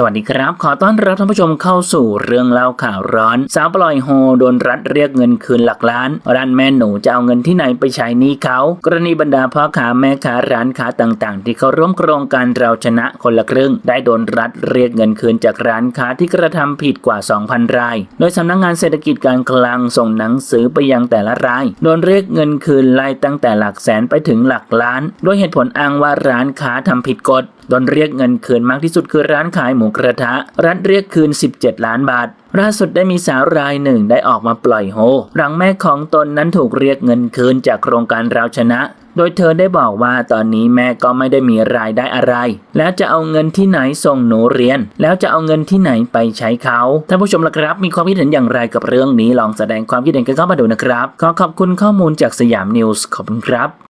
สวัสดีครับ ขอต้อนรับท่านผู้ชมเข้าสู่เรื่องเล่าข่าวร้อน สาวปล่อยโฮโดนรัฐเรียกเงินคืนหลักล้านร้านแม่หนูจะเอาเงินที่ไหนไปใช้หนี้เขา กรณีบรรดาพ่อค้าแม่ค้าร้านค้าต่างๆ ที่เขาร่วมโครงการเราชนะคนละครึ่ง ได้โดนรัฐเรียกเงินคืนจากร้านค้าที่กระทำผิดกว่า 2,000 ราย โดยสำนักงานเศรษฐกิจการคลังส่งหนังสือไปยังแต่ละราย โดนเรียกเงินคืนไล่ตั้งแต่หลักแสนไปถึงหลักล้าน โดยเหตุผลอ้างว่าร้านค้าทำผิดกฎโดนเรียกเงินคืนมากที่สุดคือร้านขายหมูกระทะ รัฐเรียกคืน 17 ล้านบาทล่าสุดได้มีสาวรายหนึ่งได้ออกมาปล่อยโฮหลังแม่ของตนนั้นถูกเรียกเงินคืนจากโครงการเราชนะ โดยเธอได้บอกว่าตอนนี้แม่ก็ไม่ได้มีรายได้อะไร แล้วจะเอาเงินที่ไหนส่งหนูเรียน แล้วจะเอาเงินที่ไหนไปใช้เขาท่านผู้ชมละครับ มีความคิดเห็นอย่างไรกับเรื่องนี้ลองแสดงความคิดเห็นกันเข้ามาดูนะครับ ขอขอบคุณข้อมูลจากสยามนิวส์ขอบคุณครับ